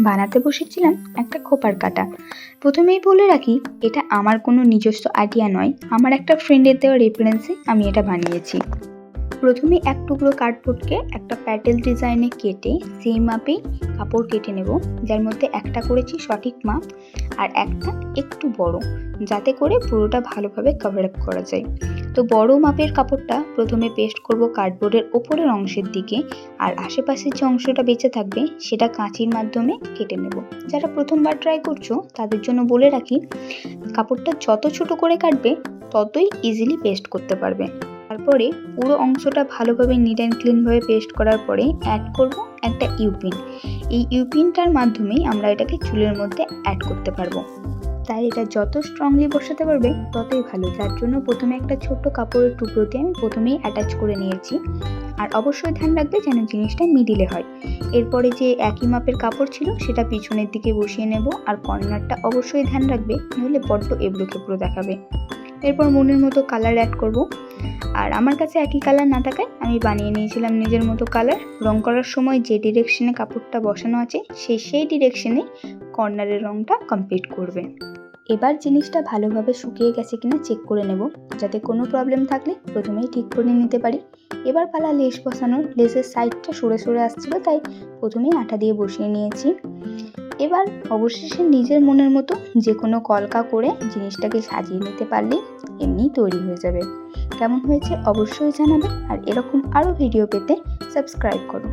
বানাতে বসেছিলাম একটা খোপার কাটা। প্রথমেই বলে রাখি, এটা আমার কোনো নিজস্ব আইডিয়া নয়। আমার একটা ফ্রেন্ডের দেওয়া রেফারেন্সে আমি এটা বানিয়েছি। প্রথমে এক টুকরো কার্ডবোর্ডকে একটা প্যাটেল ডিজাইনে কেটে সেই মাপেই কাপড় কেটে নেব, যার মধ্যে একটা করেছি সঠিক মাপ আর একটা একটু বড়, যাতে করে পুরোটা ভালোভাবে কভার আপ করা যায়। তো বড় মাপের কাপড়টা প্রথমে পেস্ট করব কার্ডবোর্ডের ওপরের অংশের দিকে, আর আশেপাশের যে অংশটা বেঁচে থাকবে, সেটা কাঁচির মাধ্যমে কেটে নেব। যারা প্রথমবার ট্রাই করছ, তাদের জন্য বলে রাখি, কাপড়টা যত ছোট করে কাটবে, ততই ইজিলি পেস্ট করতে পারবে। তারপরে পুরো অংশটা ভালোভাবে নিট অ্যান্ড ক্লিনভাবে পেস্ট করার পরে অ্যাড করব একটা ইউপিন এই ইউপিনটার মাধ্যমেই আমরা এটাকে চুলের মধ্যে অ্যাড করতে পারব। তাই এটা যত স্ট্রংলি বসাতে পারবে, ততই ভালো। যার জন্য প্রথমে একটা ছোট্ট কাপড়ের টুকরোতে আমি প্রথমেই অ্যাটাচ করে নিয়েছি। আর অবশ্যই ধ্যান রাখবে যেন জিনিসটা মিডিলে হয়। এরপরে যে একই মাপের কাপড় ছিল, সেটা পিছনের দিকে বসিয়ে নেব। আর কর্নারটা অবশ্যই ধ্যান রাখবে, নইলে বড্ড এবড়ো খেবড়ো দেখাবে। এরপর মনের মতো কালার অ্যাড করব। আর আমার কাছে একই কালার না থাকায় আমি বানিয়ে নিয়েছিলাম নিজের মতো কালার রং করার সময় যে ডিরেকশনে কাপড়টা বসানো আছে সেই সেই ডিরেকশনে কর্নারের রংটা কমপ্লিট করবে। এবার জিনিসটা ভালোভাবে শুকিয়ে গেছে কিনা চেক করে নেব। যাতে কোনো প্রবলেম থাকলে প্রথমেই ঠিক করে নিতে পারি। এবার পালা লেস বসানোর লেসের সাইডটা সরে সরে আসছিল, তাই প্রথমেই আঠা দিয়ে বসিয়ে নিয়েছি। এবার অবশেষে নিজের মনের মতো যে কোনো কলকা করে জিনিসটাকে সাজিয়ে নিতে পারলে এমনিই তৈরি হয়ে যাবে। কেমন হয়েছে অবশ্যই জানাবে। আর এরকম আরও ভিডিও পেতে সাবস্ক্রাইব করো